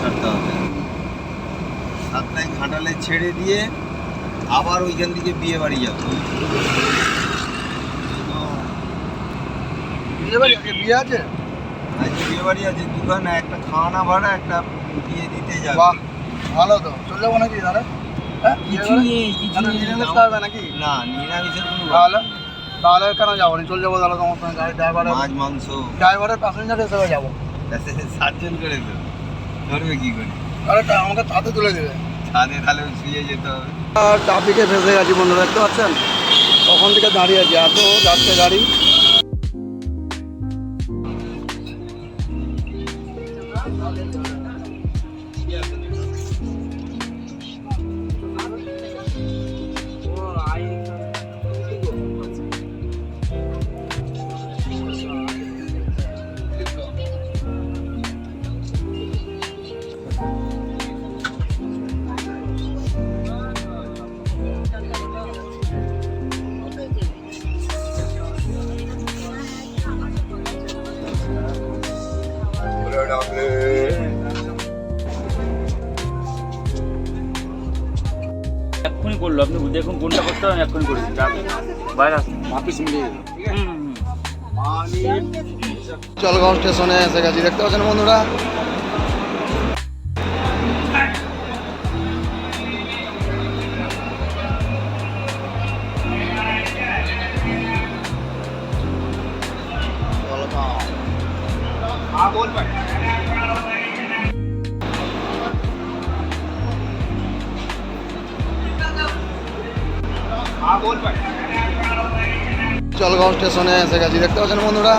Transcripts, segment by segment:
ছাড়তে হবে। সাতটায় ঘাটালে ছেড়ে দিয়ে আবার ওইখান থেকে বিয়ে বাড়ি যাব। বিয়ে বাড়ি আজকে বিয়ে আছে? বিয়ে বাড়ি আছে দুখানা একটা খাওয়ানা ভাড়া একটা বিয়ে দিতে যাবে। বাহ ভালো তো। চলে যাব নাকি তাহলে? হ্যাঁ বিয়ে কিছু নেই কিছু নিরামিষ খাওয়াবে নাকি? না নিরামিষের কোনো তাহলে তাহলে কেন যাব না? চলে যাব তাহলে তোমার সঙ্গে। গাড়ি ড্রাইভারের মাছ মাংস। ড্রাইভারের প্যাসেঞ্জার হিসেবে যাব। সাতজন করে তো ধরবে কি করে? আরে তা আমাকে ছাদে তুলে দেবে। ছাদে তাহলে শুয়ে যেতে। হবে ট্রাফিকে ফেসে গেছি বন্ধু দেখতে পাচ্ছেন? তখন থেকে দাঁড়িয়ে আছি এত যাচ্ছে গাড়ি। দেখুন কোনটা করতে হবে আমি এক্ষুনি করেছি বাইরে জলগাঁও স্টেশনে এসে গেছি দেখতে পাচ্ছেন বন্ধুরা। জলগাঁও স্টেশনে এসে গেছি দেখতে পাচ্ছেন বন্ধুরা?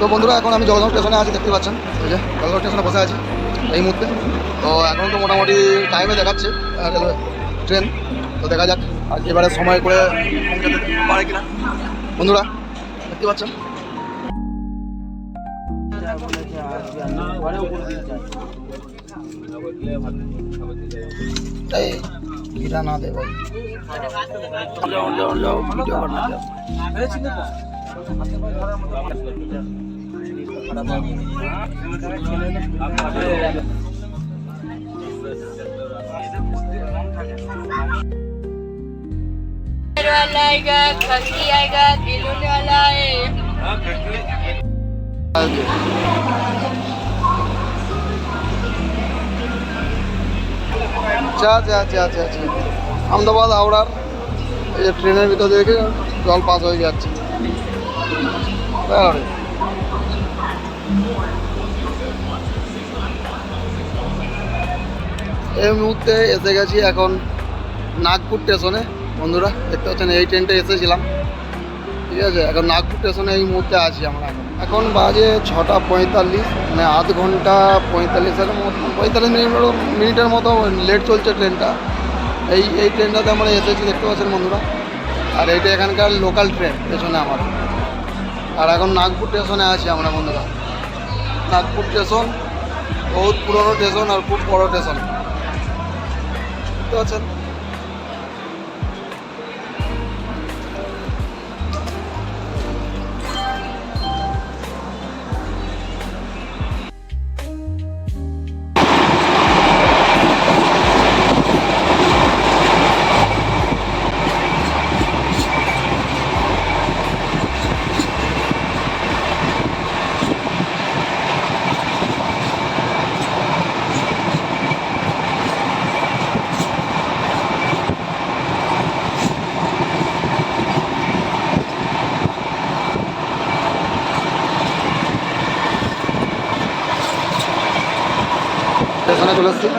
তো বন্ধুরা, এখন আমি জলগাঁও স্টেশনে আছি, দেখতে পাচ্ছেন? জলগাঁও স্টেশনে বসে আছি। এই মুহূর্তে। তো এখন তো মোটামুটি টাইমে দেখাচ্ছে ট্রেন তো দেখা যাক আর এবারে সময় করে পারে কিনা। বন্ধুরা দেখতে পাচ্ছেন? তাই ঘিরা না দেয় ভাই। ভিডিও আচ্ছা আচ্ছা আহমেদাবাদ হাওড়ার এই যে ট্রেনের ভিতর দেখে জল পাস হয়ে যাচ্ছে। এই মুহূর্তে এসে গেছি এখন নাগপুর স্টেশনে। বন্ধুরা, দেখতে পাচ্ছেন, এই ট্রেনটা এসেছিলাম। ঠিক আছে, এখন নাগপুর স্টেশনে এই মুহূর্তে আছি আমরা এখন। এখন বাজে ছটা পঁয়তাল্লিশ মানে আধ ঘণ্টা পঁয়তাল্লিশের মতো পঁয়তাল্লিশ মিনিট মিনিটের মতো লেট চলছে ট্রেনটা এই এই ট্রেনটাতে আমরা এসেছি, দেখতে পাচ্ছেন বন্ধুরা। আর এইটা এখানকার লোকাল ট্রেন পেছনে আমার। আর এখন নাগপুর স্টেশনে আছি আমরা বন্ধুরা। নাগপুর স্টেশন, বহুত পুরনো স্টেশন আর খুব বড় স্টেশন। দেখতে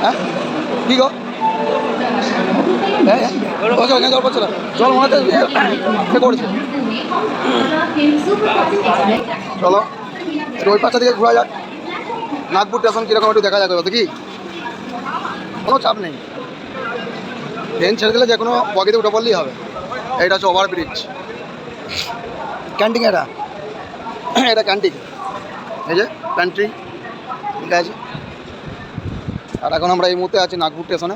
হ্যাঁ? কি গো? হ্যাঁ হ্যাঁ। করছে চলো ওই পাশটা দিকে ঘোরা যাক। নাগপুর স্টেশন কীরকম একটু দেখা যাবে কি? কোনো চাপ নেই। ট্রেন ছেড়ে দিলে যে কোনো বগিতে উঠে পড়লেই হবে। এটা হচ্ছে ওভারব্রিজ ক্যান্টিন এটা। এটা ক্যান্টিন এই যে প্যান্ট্রি ঠিক আছে? আর এখন আমরা এই মুহূর্তে আছি নাগপুর স্টেশনে।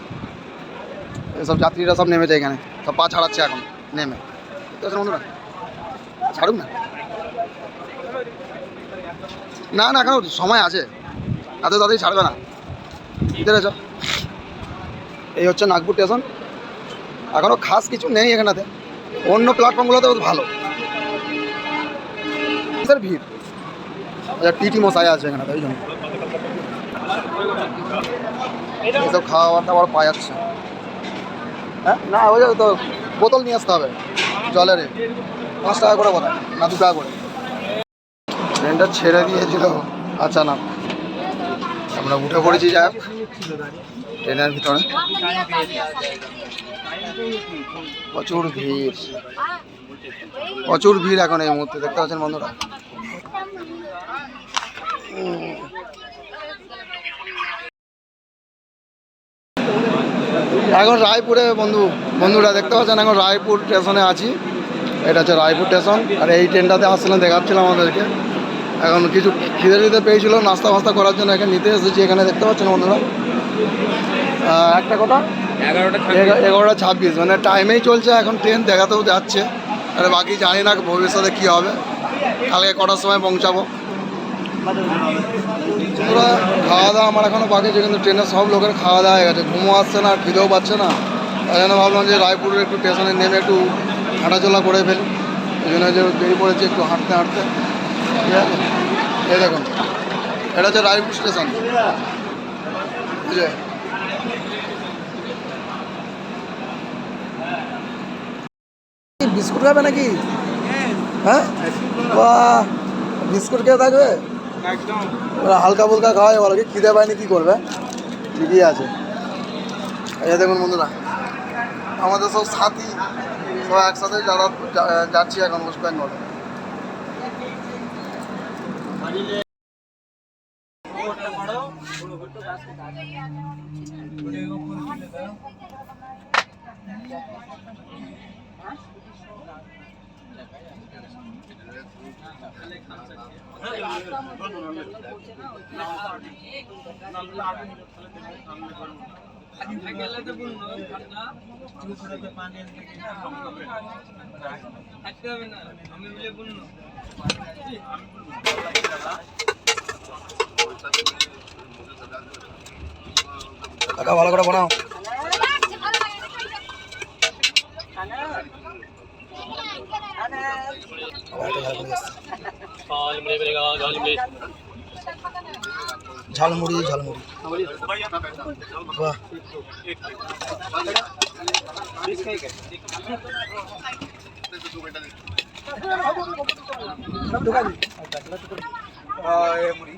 এসব যাত্রীরা সব নেমেছে এখানে। সব পা ছাড়াচ্ছে এখন, নেমে। বুঝতে বন্ধুরা? ছাড়ুক না। না না, এখন সময় আছে। এত তাড়াতাড়ি ছাড়বে না। চ এই হচ্ছে নাগপুর স্টেশন। এখনও খাস কিছু নেই এখানেতে। অন্য প্ল্যাটফর্মগুলোতে ভালো। কিসের ভিড়। আচ্ছা টিটি মশাই আছে এখানে ওই জন্য। এইসব খাওয়ার দাওয়ার পাওয়া যাচ্ছে হ্যাঁ? না, ওই তো বোতল নিয়ে আসতে হবে, জলের পাঁচ টাকা করে বোতল, না দু টাকা করে। ট্রেনটা ছেড়ে দিয়েছিল না আমরা উঠে পড়েছি, যাই। ট্রেনের ভিতরে। প্রচুর ভিড়। প্রচুর ভিড় এখন এই মুহূর্তে, দেখতে পাচ্ছেন বন্ধুরা? এখন রায়পুরে বন্ধু বন্ধুরা দেখতে পাচ্ছেন এখন রায়পুর স্টেশনে আছি। এটা হচ্ছে রায়পুর স্টেশন আর এই ট্রেনটাতে আসছিলাম দেখাচ্ছিলাম আমাদেরকে। এখন কিছু খিদে টিদে পেয়েছিল নাস্তা ফাস্তা করার জন্য এখানে নিতে এসেছি এখানে দেখতে পাচ্ছেন বন্ধুরা। একটা কথা? এগারোটা এগা- এগারোটা ছাব্বিশ মানে টাইমেই চলছে এখন ট্রেন দেখাতেও যাচ্ছে। আর বাকি জানি না ভবিষ্যতে কী হবে। কালকে কটার সময় পৌঁছাবো? ওরা খাওয়া দাওয়া আমার এখনও বাকি আছে কিন্তু ট্রেনের সব লোকের খাওয়া দাওয়া হয়ে গেছে। ঘুমও আসছে না খিদেও পাচ্ছে না। তাই জন্য ভাবলাম যে রায়পুরের একটু স্টেশনে নেমে একটু হাঁটাচলা করে ফেলি। এই জন্য যে দেরি পড়েছে একটু হাঁটতে হাঁটতে। ঠিক আছে? এই দেখুন এটা হচ্ছে রায়পুর স্টেশন বুঝলে বিস্কুট খাবে নাকি? হ্যাঁ। বাহ! বিস্কুট খেয়ে থাকবে? হালকা ফুলকা খাওয়াই কি খিদে পায়নি, কী করবে? ঠিকই আছে। এই দেখুন বন্ধুরা, আমাদের সব সাথী সব একসাথে যারা যাচ্ছি এখন ওয়েস্ট বেঙ্গল। কাকা ভালো করে झालमुड़ी झालमुड़ी वाह दुकान मुड़ी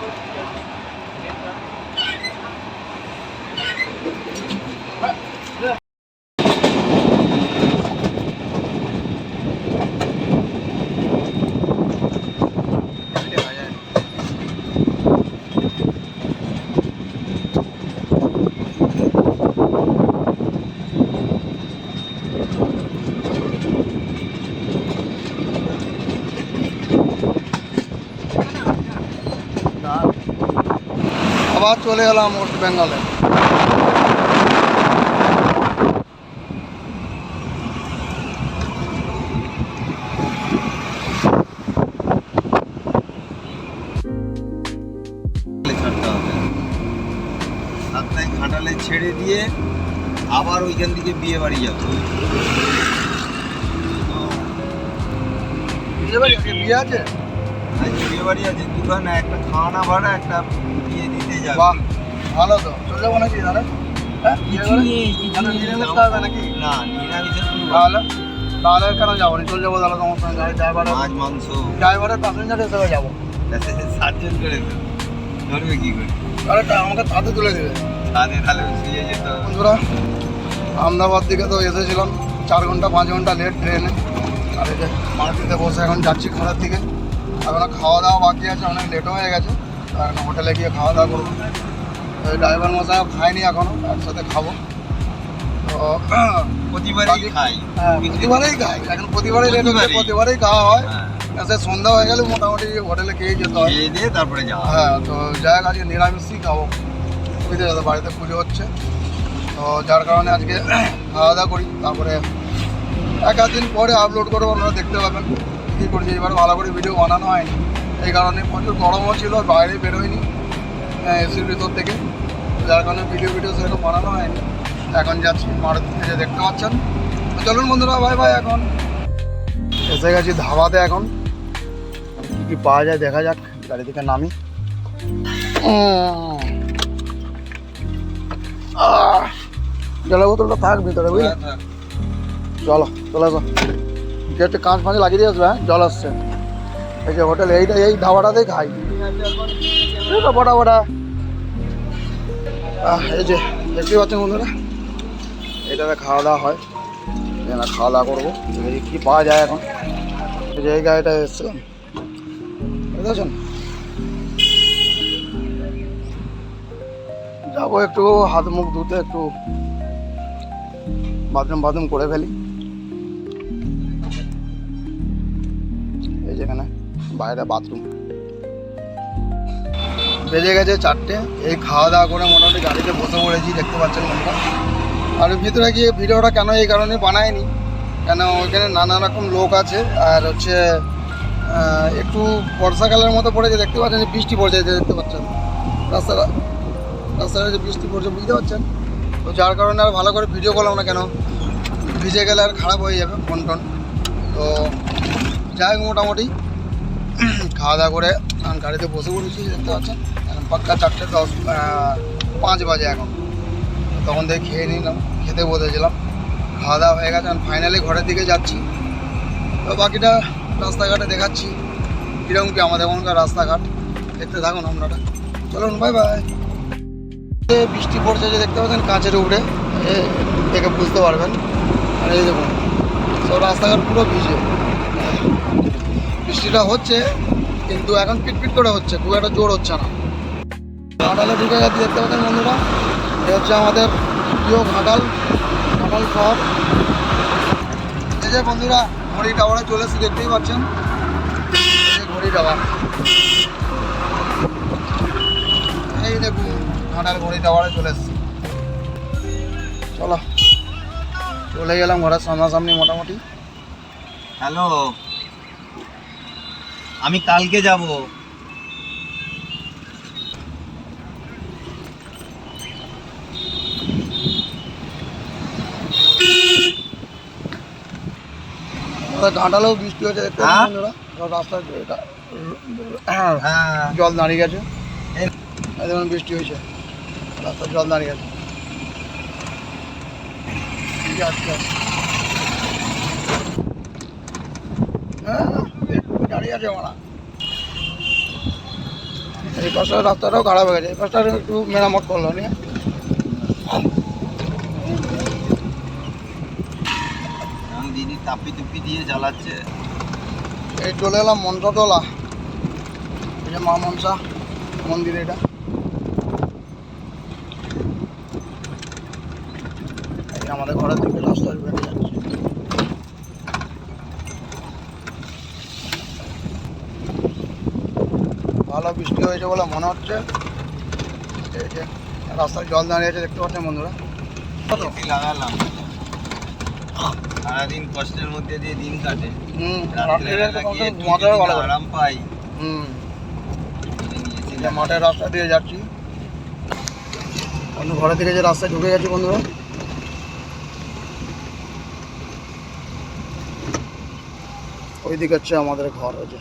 আবার চলে এলাম ওয়েস্ট বেঙ্গলে। ছেড়ে দিয়ে আবার ওইখান থেকে বিয়ে বাড়ি যাব। বিয়ে বাড়ি আছে? হ্যাঁ, বিয়ে বাড়ি আছে। দুখানা একটা খাওয়ানা ভাড়া একটা যাবে। বাহ ভালো তো। চলে যাব নাকি তাহলে হ্যাঁ হবে নাকি? তাহলে কেন যাব না? চলে যাব তাহলে তোমার সঙ্গে। গাড়ি ড্রাইভারের মাছ মাংস। ড্রাইভারের প্যাসেঞ্জার হিসেবে যাব। সাতজন করে তো ধরবে কি করে? আমাকে তাতে তুলে দেবে। তাহলে শুয়ে যেত বন্ধুরা আহমেদাবাদ দিকে তো এসেছিলাম। চার ঘণ্টা পাঁচ ঘণ্টা লেট ট্রেনে আর মাটিতে বসে এখন যাচ্ছি ঘরের দিকে। এখনও খাওয়া দাওয়া বাকি আছে অনেক লেটও হয়ে গেছে। এখন হোটেলে গিয়ে খাওয়া দাওয়া করব। ওই ড্রাইভার মশাইও খায়নি এখনও একসাথে খাব। তো প্রতিবারই খাই হ্যাঁ, প্রতিবারেই খাই এখন প্রতিবারই লেট হচ্ছে প্রতিবারই। প্রতিবারেই খাওয়া হয়। হ্যাঁ। সন্ধ্যা হয়ে গেলে মোটামুটি হোটেলে খেয়ে যেতে হয়। খেয়ে দিয়ে তারপরে যাওয়া হ্যাঁ। তো যাই আজকে নিরামিষই খাব। বুঝতে যাতে বাড়িতে পুজো হচ্ছে। তো যার কারণে আজকে খাওয়া দাওয়া করি তারপরে এক দিন পরে আপলোড করব আপনারা দেখতে পাবেন। কী করছি এবার ভালো করে ভিডিও বানানো হয়নি। এই কারণে প্রচুর গরমও ছিল বাইরে বেরোয়নি এসির ভিতর থেকে। যার কারণে ভিডিও ভিডিও সেরকম বানানো হয়নি। এখন যাচ্ছি মারুতি থেকে দেখতে পাচ্ছেন? চলুন বন্ধুরা ভাই ভাই এখন। এসে গেছি ধাবাতে এখন। কী কী পাওয়া যায় দেখা যাক গাড়ি থেকে নামি। জলের বোতলটা থাক ভিতরে বুঝলে? চলো চলে আসো গেটে কাঁচ ফাঁচ লাগিয়ে দিয়ে আসবে হ্যাঁ? জল আসছে। এই যে হোটেল এইটা এই ধাবাটাতেই খাই এই বটা আহ, এই যে দেখতে পাচ্ছেন বন্ধুরা? এটাতে খাওয়া দাওয়া হয়। এখানে খাওয়া দাওয়া করব। দেখি কী পাওয়া যায় এখন। এই যে এই গাড়িটা এসেছিলাম বুঝতে পারছেন? যাব একটু হাত মুখ ধুতে একটু বাথরুম বাথরুম করে ফেলি। বাইরে বাথরুম। বেজে গেছে চারটে। এই খাওয়া দাওয়া করে মোটামুটি গাড়িতে বসে পড়েছি, দেখতে পাচ্ছেন বন্ধুরা আর ভিতরে গিয়ে ভিডিওটা কেন এই কারণে বানায়নি? কেন ওইখানে নানা রকম লোক আছে, আর হচ্ছে একটু বর্ষাকালের মতো পড়েছে, দেখতে পাচ্ছেন বৃষ্টি পড়ছে দেখতে পাচ্ছেন। রাস্তাটা রাস্তাটা যে বৃষ্টি পড়ছে, বুঝতে পারছেন? তো যার কারণে আর ভালো করে ভিডিও করলাম না কেন? ভিজে গেলে আর খারাপ হয়ে যাবে ফোন টোন তো যাই মোটামুটি খাওয়া দাওয়া করে এখন গাড়িতে বসে পড়েছি, দেখতে পাচ্ছেন? এখন পাক্কা চারটে দশ পাঁচ বাজে এখন। তখন থেকে খেয়ে নিলাম, খেতে বসেছিলাম। খাওয়া দাওয়া হয়ে গেছে, এখন ফাইনালি ঘরের দিকে যাচ্ছি। তো বাকিটা রাস্তাঘাটে দেখাচ্ছি। কীরকম কি আমাদের এখনকার রাস্তাঘাট? দেখতে থাকুন আপনারা। চলুন বাই বাই বৃষ্টি পড়ছে, যে দেখতে পাচ্ছেন কাঁচের উপরে দেখে বুঝতে পারবেন। আর এই দেখুন, সব রাস্তাঘাট পুরো ভিজে। বৃষ্টিটা হচ্ছে, কিন্তু এখন পিটপিট করে হচ্ছে, খুব একটা জোর হচ্ছে না। ঘাটালে ঢুকে গেছে, দেখতে পাচ্ছেন বন্ধুরা? এ হচ্ছে আমাদের প্রিয় ঘাটাল ঘাটাল শহর। এই যে বন্ধুরা, ঘড়ি টাওয়ারে চলে এসেছি, দেখতেই পাচ্ছেন? ঘড়ি টাওয়ার। এই দেখুন, ঘাটাল ঘড়ি টাওয়ারে চলে এসেছি। চলো, চলে গেলাম ঘরের সামনাসামনি মোটামুটি। হ্যালো। আমি কালকে যাব। ঘাটালেও বৃষ্টি হয়েছে দেখতে হ্যাঁ? পাচ্ছেন বন্ধুরা সব রাস্তায় হ্যাঁ হ্যাঁ। জল দাঁড়িয়ে গেছে। এই বৃষ্টি হয়েছে। রাস্তায় জল দাঁড়িয়ে গেছে। আছে। হ্যাঁ, আছে ওরা এই পাশটার রাস্তাটাও খারাপ হয়ে গেছে এই পাশটা একটু মেরামত করল নিয়ে। দিদি তাপি তুপি দিয়ে জ্বালাচ্ছে। এই চলে এলাম মনসাতলা এই যে মা মনসা মন্দির এটা। আমাদের ঘরের দিকে রাস্তা যাচ্ছে ভালো বৃষ্টি হয়েছে বলে মনে হচ্ছে। এই যে রাস্তায় জল দাঁড়িয়ে আছে দেখতে পাচ্ছেন বন্ধুরা? কত? লাগালাম। সারাদিন কষ্টের মধ্যে দিয়ে দিন কাটে। আরাম পাই। হুম। মাঠের রাস্তা দিয়ে যাচ্ছি। অন্য ঘরের থেকে যে রাস্তায় ঢুকে গেছে বন্ধুরা। ওই দিকে হচ্ছে আমাদের ঘর আছে